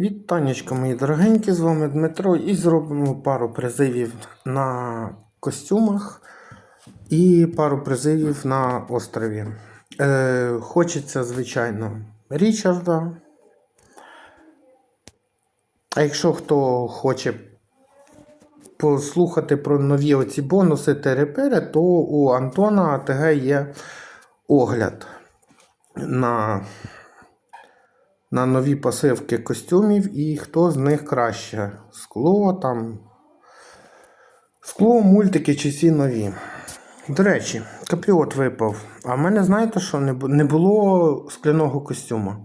Вітанечко, мої дорогенькі, з вами Дмитро і зробимо пару призивів на костюмах і пару призивів на острові. Е, хочеться, звичайно, Річарда. А якщо хто хоче послухати про нові оці бонуси терепери, то у Антона АТГ є огляд на на нові посивки костюмів і хто з них краще. Скло там. Скло, мультики чи всі нові. До речі, капріот випав. А в мене, знаєте, що не не було скляного костюма.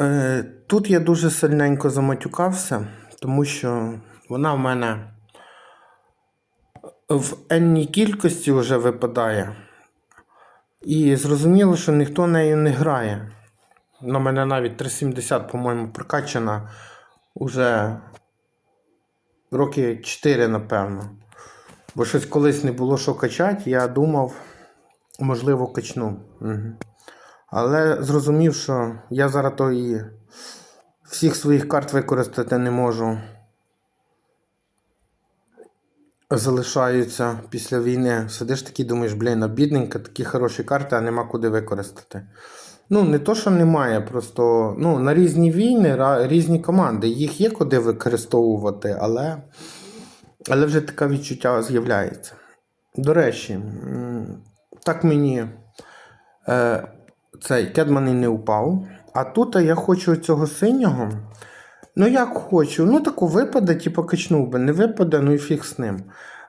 Е, Тут я дуже сильненько заматюкався, тому що вона в мене в енній кількості вже випадає. І зрозуміло, що ніхто нею не грає. На мене навіть 370, по-моєму, прокачана уже роки 4, напевно. Бо щось колись не було що качати, я думав, можливо, качну. Угу. Але зрозумів, що я зараз то і всіх своїх карт використати не можу. Залишаються після війни. Сидиш такий, думаєш, блін, бідненька, такі хороші карти, а нема куди використати. Ну, не то, що немає, просто ну, на різні війни, різні команди. Їх є куди використовувати, але, але вже таке відчуття з'являється. До речі, так мені е, цей Кедман і не упав. А тут я хочу цього синього. Ну, як хочу. Ну, таку випаде, типу, качнув би. Не випаде, ну і фіг з ним.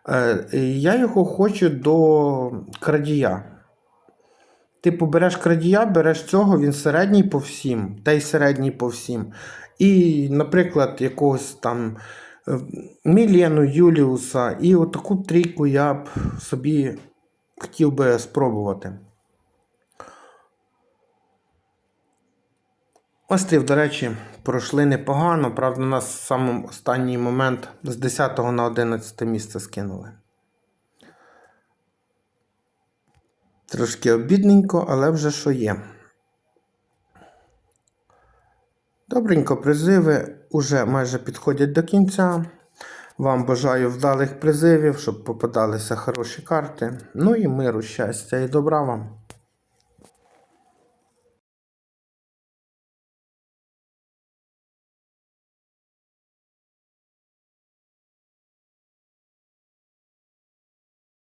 Е, я його хочу до крадія. Типу, береш крадія, береш цього, він середній по всім, та й середній по всім. І, наприклад, якогось там е, Мілену, Юліуса, і отаку трійку я б собі хотів би спробувати. Острів, до речі, пройшли непогано. Правда, нас в самий останній момент з 10 на 11 місце скинули. Трошки обідненько, але вже що є. Добренько, призиви уже майже підходять до кінця. Вам бажаю вдалих призивів, щоб попадалися хороші карти. Ну і миру, щастя і добра вам.